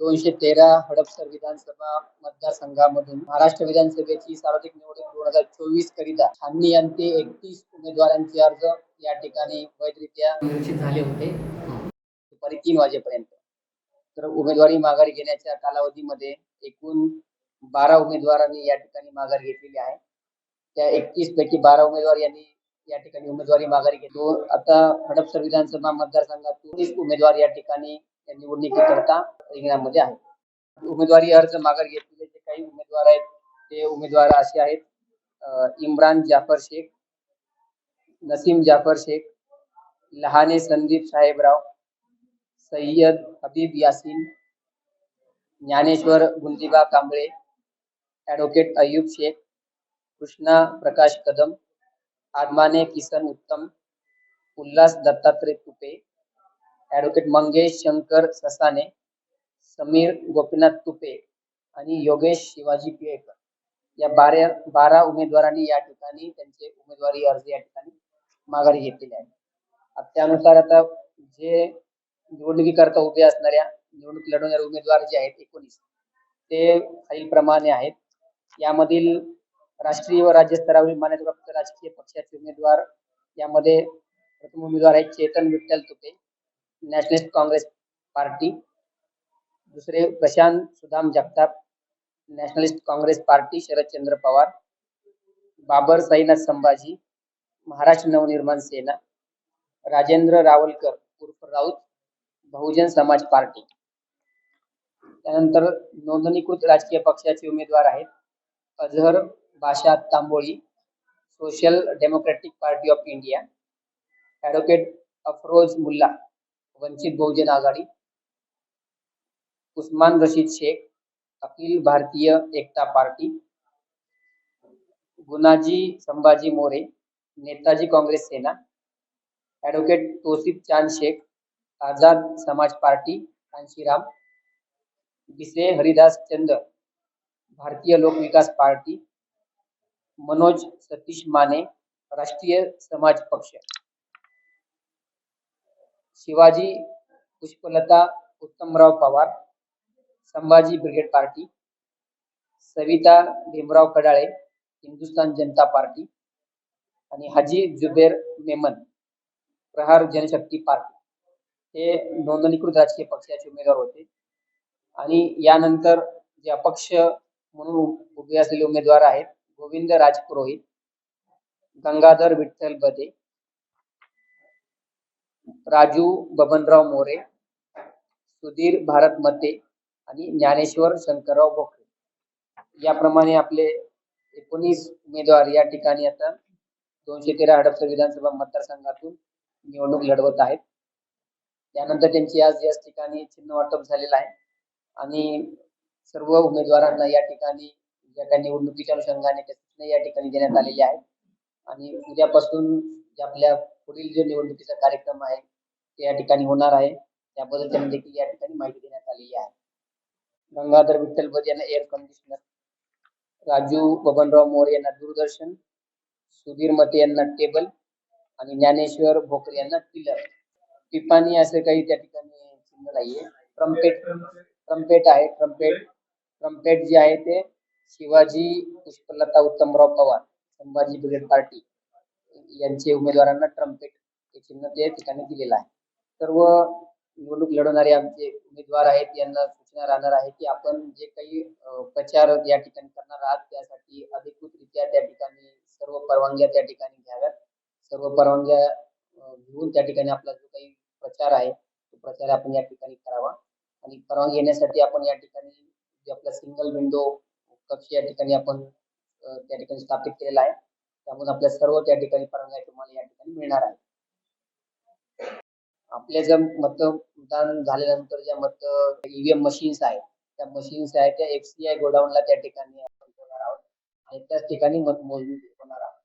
दोनशे तेरा हडपसर विधानसभा मतदारसंघामधून महाराष्ट्र विधानसभेची सार्वत्रिक निवडणूक दोन हजार चोवीस करिता छाननी यांचे एकतीस उमेदवारांचे अर्ज या ठिकाणी वैधरित्या घोषित झाले होते. दुपारी तीन वाजेपर्यंत. तर उमेदवारी माघारी घेण्याच्या कालावधीमध्ये एकूण बारा उमेदवारांनी या ठिकाणी माघार घेतलेली आहे. त्या एकतीस पैकी बारा उमेदवार यांनी या ठिकाणी उमेदवारी माघारी घेतली. आता हडपसर विधानसभा मतदारसंघात उमेदवार या ठिकाणी या निवडणुकीकरता रिंगणामध्ये आहेत उमेदवारी अर्ज़ माघार घेतलेले जे काही उमेदवार आहेत, ते उमेदवार असे आहेत इम्रान जाफ़र शेख, नसीम जाफ़र शेख, लहाने संदीप साहेबराव, सय्यद हबीब यासीन, ज्ञानेश्वर गुंजिबा कांबळे, ॲडव्होकेट अय्यूब शेख, कृष्णा प्रकाश कदम आदमाने किसन उत्तम, उल्हास दत्तात्रय तुपे ॲडव्होकेट मंगेश शंकर ससाने समीर गोपीनाथ तुपे आणि योगेश शिवाजी पिळेकर. या बारा बारा उमेदवारांनी या ठिकाणी त्यांचे उमेदवारी अर्ज या ठिकाणी माघारी घेतलेले आहेत. आता त्यानुसार आता जे निवडणुकीकरता उभे असणाऱ्या निवडणूक लढवणारे उमेदवार जे आहेत एकोणीस ते खालीलप्रमाणे आहेत. यामधील राष्ट्रीय व राज्य स्तरावरील मान्यताप्राप्त राजकीय पक्षाचे उमेदवार यामध्ये प्रथम उमेदवार आहेत चेतन विठ्ठल तुपे नॅशनलिस्ट काँग्रेस पार्टी. दुसरे प्रशांत सुदाम जगताप नॅशनलिस्ट काँग्रेस पार्टी शरदचंद्र पवार बाबर साईनाथ संभाजी महाराष्ट्र नवनिर्माण सेना राजेंद्र रावलकर उर्फ राऊत बहुजन समाज पार्टी. त्यानंतर नोंदणीकृत राजकीय पक्षाचे उमेदवार आहेत Azhar Basha Tamboli social democratic party of India advocate Afroz Mulla. Vanchit Bahujan Aghadi Usman Rashid Shaikh Akhil Bharatiya Ekta party Gunaji Sambhaji More Netaji Congress Sena advocate Tosif Chand Shaikh Azad Samaj party Kanshiram Bise Haridas Chand Bharatiya Lok Vikas party Manoj Satish Mane Rashtriya Samaj Paksha. Shivaji Pushpalata Uttamrao Pawar Sambhaji brigade party Savita Bhimrao Kadale Hindustan Janata party आणि Haji Zubair Memon Prahar Janshakti party. हे नोंदणीकृत राजकीय पक्षाचे उमेदवार होते. आणि यानंतर जे अपक्ष म्हणून उ- उभे असलेले उमेदवार आहेत गोविंद राजपुरोहित गंगाधर विठ्ठल बदे राजू बबनराव मोरे सुधीर भारत मते आणि ज्ञानेश्वर शंकरराव भोकरे. याप्रमाणे आपले एकोणीस उमेदवार या ठिकाणी आता दोनशे तेरा हडपसर विधानसभा मतदारसंघातून निवडणूक लढवत आहेत. त्यानंतर त्यांची आज याच ठिकाणी चिन्ह वाटप झालेलं आहे. आणि सर्व उमेदवारांना या ठिकाणी ज्या काही निवडणुकीच्या अनुषंगाने त्या सूचना या ठिकाणी देण्यात आलेल्या आहेत. आणि उद्यापासून जे आपल्या पुढील जो निवडणुकीचा कार्यक्रम आहे ते या ठिकाणी होणार आहे. त्याबद्दल त्यांनी म्हणजे देखील या ठिकाणी माहिती देण्यात आलेली आहे. गंगाधर विठ्ठल बद यांना एअर कंडिशनर राजू बबनराव मोरे यांना दूरदर्शन सुधीर मते यांना टेबल आणि ज्ञानेश्वर भोकर यांना पिलर पिपानी असं काही त्या ठिकाणी चिन्ह नाहीये. ट्रम्पेट ट्रम्पेट आहे. ट्रम्पेट ट्रम्पेट जे आहे ते शिवाजी पुष्पलता उत्तमराव पवार संभाजी ब्रिगेड पार्टी यांचे उमेदवारांना ट्रम्पेट हे चिन्ह त्या ठिकाणी दिलेलं आहे. सर्व निवडणूक लढवणारे आमचे उमेदवार आहेत यांना सूचना राहणार आहे की आपण जे काही प्रचार या ठिकाणी करणार आहात त्यासाठी अधिकृतरित्या त्या ठिकाणी सर्व परवानग्या त्या ठिकाणी घ्याव्यात. सर्व परवानग्या घेऊन त्या ठिकाणी आपला जो काही प्रचार आहे तो प्रचार आपण या ठिकाणी करावा. आणि परवानगी घेण्यासाठी आपण या ठिकाणी जे आपला सिंगल विंडो कक्ष या ठिकाणी आपण त्या ठिकाणी स्थापित केलेला आहे. त्यामुळे आपल्या सर्व त्या ठिकाणी परवानग्या तुम्हाला या ठिकाणी मिळणार आहे आपल्या ज्या मतदान झाल्यानंतर ज्या मत ईव्हीएम मशीन्स आहेत त्या मशीन्स आहेत त्या एफसीआय गोडाऊनला त्या ठिकाणी आपण आहोत. आणि त्याच ठिकाणी मत मोजणी होणार आहे